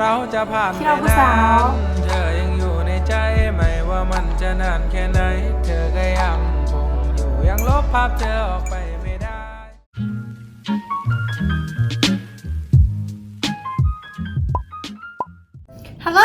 เราจะผ่านที่ไปเราผู้นาสาวนเธอยังอยู่ในใจไม่ว่ามันจะนานแค่ไหน เธอก็ยังคงอยู่ยังลบภาพเธอออกไปไม่ได้ ฮัลโหล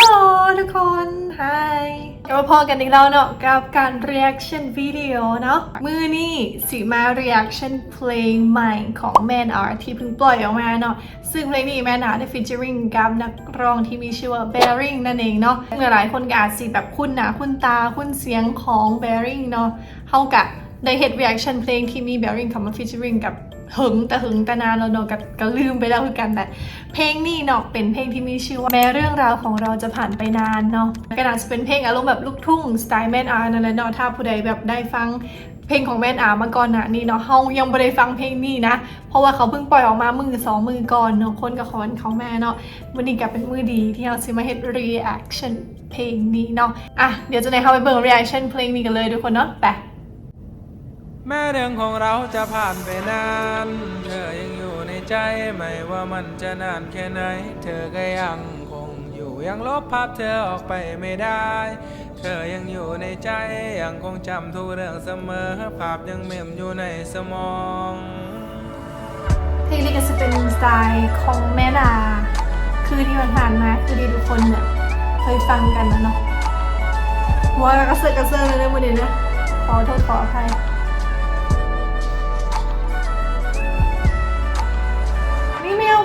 ทุกคนฮาย กลับมาพอกันอีกแล้วเนาะกับการ reaction วิดีโอเนาะมือนี่สีมา reaction เพลงใหม่ของ Man Art ที่เพิ่งปล่อยออกมาเนาะซึ่งเพลงนี้ Man Art ได้ featuring กับนักร้องที่มีชื่อว่า Bearing นั่นเองเนาะเมื่อหลายคนก็อาจสิแบบคุ้นหนาคุ้นตาคุ้นเสียงของ Bearing เนาะเฮากะได้เห็น reaction เพลงที่มี Bearing เข้ามา featuring กับ หึงแต่หึงแต่นานแล้วเนาะก็ก็ลืมไปแล้วคือกันแต่เพลงนี้เนาะเป็นเพลงที่มีชื่อว่าแม้เรื่องราวของเราจะผ่านไปนานเนาะก็น่าจะเป็นเพลงอารมณ์แบบลูกทุ่งสไตล์แมนอาร์นั่นแหละเนาะถ้าผู้ใดแบบได้ฟังเพลงของแมนอาร์มาก่อนนะนี่เนาะเฮายังไม่ได้ฟังเพลงนี้นะ เพราะว่าเขาเพิ่งปล่อยออกมามือสองมือก่อนเนาะคนกับคอนเขาแม่เนาะวันนี้ก็เป็นมือดีที่เราซื้อมาเฮ็ด reaction เพลงนี้เนาะอะเดี๋ยวจะได้เข้าไปเบิ่ง reaction เพลงนี้กันเลยทุกคนเนาะไป แม้เรื่องของเราจะผ่านไปนาน เธอยังอยู่ในใจไม่ว่ามันจะนานแค่ไหน เธอก็ยังคงอยู่ยังลบภาพเธอออกไปไม่ได้ เธอยังอยู่ในใจยังคงจำทุกเรื่องเสมอ ภาพยังเมมอยู่ในสมองเพลงนี้ก็จะเป็นสไตล์ของแม่นาคือที่ผ่านมาคือที่ทุกคนเนี่ยเคยฟังกันนะเนาะหัวกระเซาะกระเซิงเลยนะวันนี้นะขอโทษขออภัย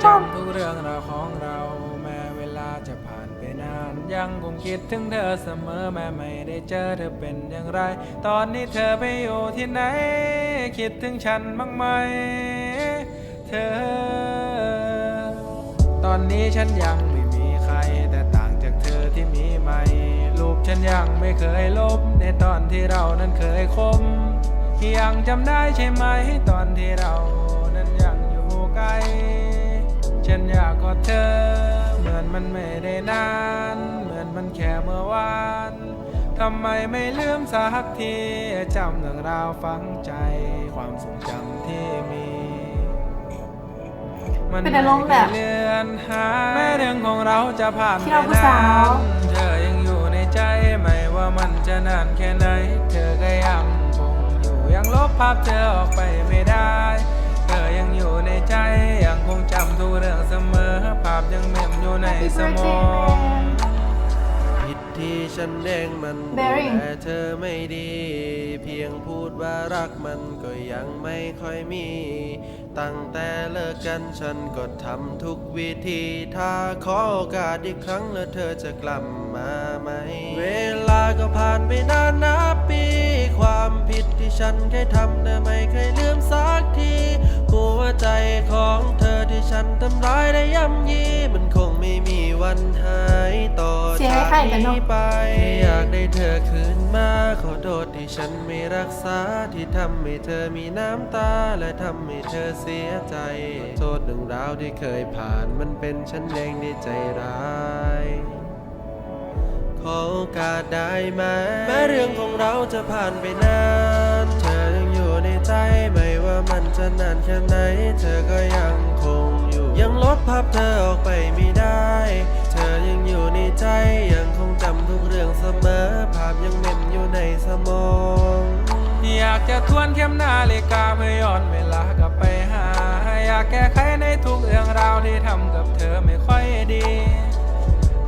จำทุกเรื่องราวของเรา แม้เวลาจะผ่านไปนาน ยังคงคิดถึงเธอเสมอแม้ไม่ได้เจอเธอเป็นอย่างไร ตอนนี้เธอไปอยู่ที่ไหน คิดถึงฉันบ้างไหม เธอ ตอนนี้ฉันยังไม่มีใคร แต่ต่างจากเธอที่มีใหม่รูปฉันยังไม่เคยลบ ในตอนที่เรานั้นเคยคบยังจำได้ใช่ไหมตอนที่เรา มือนมันไม่ได้นาน เหมือนมันแค่เมื่อวานทำไมไม่ลืมสักทีจำเรื่องราวฝังใจ ความทรงจำที่มี มันเป็นอารมณ์แบบไม่เคยเลือนหายแม้เรื่องของเราจะผ่านที่เราผู้สาวไปนนเธอยังอยู่ในใจไม่ว่ามันจะนานแค่ไหน เธอก็ยังคงอยู่ยังลบภาพเธอออกไปไม่ได้ เธอยังอยู่ในใจยังคงจาพยังเมมอยู่ใน Happy สม birthday อง man ผิดที่ฉันเองมันดู Bearing แลเธอไม่ดี เพียงพูดว่ารักมันก็ยังไม่ค่อยมี ตั้งแต่เลิกกันฉันก็ทำทุกวิธี ถ้าขอโอกาสอีกครั้งแล้วเธอจะกลับมาไหม เวลาก็ผ่านไปนานนับปี ความผิดที่ฉันเคยทำแต่ไม่เคยลืมสักที หัวใจของเธอที่ ฉันทำร้ายได้ย่ำยีมันคงไม่มีวันหายต่อเสียงจากคล้ายๆกันเนอะนี้ไป อยากได้เธอคืนมา ขอโทษที่ฉันไม่รักษาที่ทำให้เธอมีน้ำตา และทำให้เธอเสียใจโทษหนึ่งราวที่เคยผ่านมันเป็นฉันเองที่ใจร้ายขอโอกาสได้ไหมแม้เรื่องของเราจะผ่านไปนาน เธอยังอยู่ในใจไม่ว่ามันจะนานแค่ไหน เธอก็ บภาพเธอออกไปไม่ได้ เธอยังอยู่ในใจ ยังคงจำทุกเรื่องเสมอ ภาพยังเม็มอยู่ในสมอง อยากจะทวนเข็มนาฬิกาเพื่อย้อนเวลากลับไปหา อยากแก้ไขในทุกเรื่องราวที่ทำกับเธอไม่ค่อยดี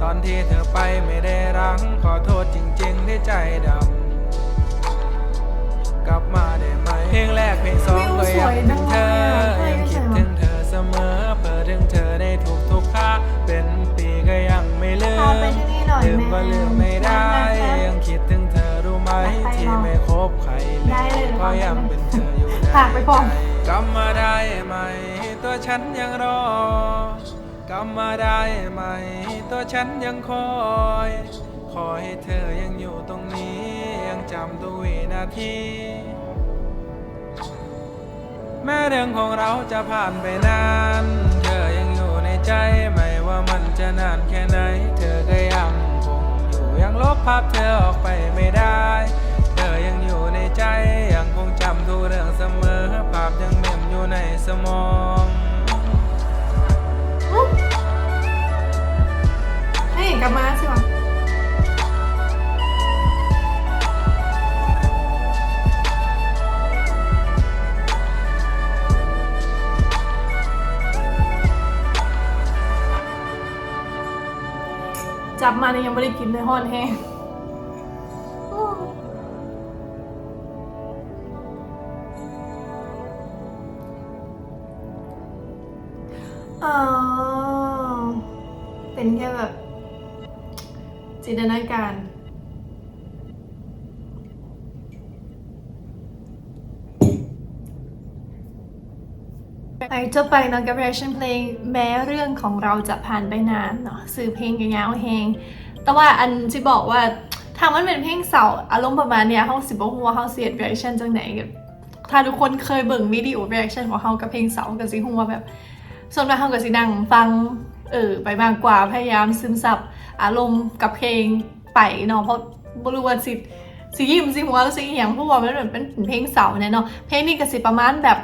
ตอนที่เธอไปไม่ได้รังขอโทษจริงๆที่ใจดำกลับมา นี่หน่อยลืมก็แม่ลืมไม่ได้ได้ ยังคิดถึงเธอรู้ไหมที่ไม่คบใครเลได้เลยยก็ยังเป็นเธออยู่ในฝากไปพร้อมใจกลับมาได้ไหม ตัวฉันยังรอกลับมาได้ไหม ตัวฉันยังคอย ขอให้เธอยังอยู่ตรงนี้ ยังจำตัววินาทีแม้เรื่องของเราจะผ่านไปนาน เธอยังอยู่ในใจไม่ว่ามันจะนานแค่ไหน เธอก็ ภาพเธอออกไปไม่ได้ เธอยังอยู่ในใจยังคงจำทุกเรื่องเสมอ ภาพยังเมมอยู่ในสมองให้กลับมาใช่ไหมจับมาเนี่ยยังไม่ได้กินเลยฮอนแห้ง อ๋อ เป็นแค่แบบ จินตนาการ ไปจบไปเนาะกับ reaction เพลงแม้เรื่องของเราจะผ่านไปนานเนาะสื่อเพลงกันยาวแหงแต่ว่าอันที่บอกว่าถ้ามันเป็นเพลงเสาอารมณ์ประมาณเนี้ยเขาสิบอกว่าเขาเสียด reaction จังไหนกับถ้าทุกคนเคยเบิ่งวิดีโอ reaction ของเขากับเพลงเสากับสิหัวาแบบ ส่วนมากเขาก็สินั่งฟังเออไปมากกว่าพยายามซึมซับอารมณ์กับเพลงไปเนาะเพราะบรู้ว่าสิสิยิ้มสิหัวสิอหย่างพราะว่ามันเหมือนเป็นเพลงเสาเนี่ยเนาะเพลงนี้ก็สิประมาณแบบ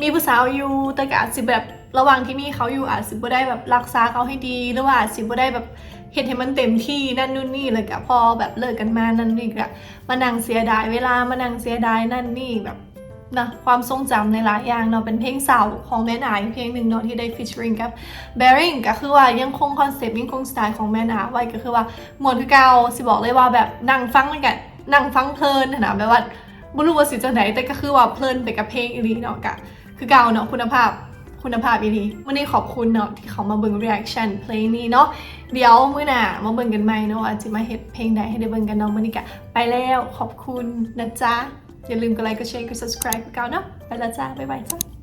มีผู้สาวอยู่แต่ก็อาจสิแบบระหว่างที่มีเขาอยู่อาจสิบ่ได้แบบรักษาเขาให้ดีหรือว่าอาจสิบ่ได้แบบเห็นให้มันเต็มที่นั่นนู่นนี่เลยก็พอแบบเลิกกันมานั่นนี่ก็มานั่งเสียดายเวลามานั่งเสียดายนั่นนี่แบบ นะความทรงจำในหลายอย่างเนาะเป็นเพลงเศร้าของแม่นาอีเพลงหนึ่งเนาะที่ได้ featuring กับ Bearing ก็คือว่ายังคงคอนเซปต์ยังคงสไตล์ของแม่นาไว้ก็คือว่ามวนคือเก่าสิบอกเลยว่าแบบนั่งฟังมันกันนั่งฟังเพลินนะแบบว่าไม่รู้ว่าสิจะไหนแต่ก็คือว่าเพลินไปกับเพลงอีหลีเนาะกะคือเก่าเนาะคุณภาพคุณภาพอีหลีวันนี้ขอบคุณเนาะที่เขามาเบิ่ง reaction เพลงนี้เนาะเดี๋ยวมื้อหน้ามาเบิ่งกันใหม่เนาะว่าจะมาเฮ็ดเพลงใดให้ได้เบิ่งกันเนาะมื้อนี้กะไปแล้วขอบคุณนะจ๊ะ อย่าลืมกดไลค์กดแชร์กด subscribe กันเนาะไปแล้วจ้า บ๊ายบายจ้า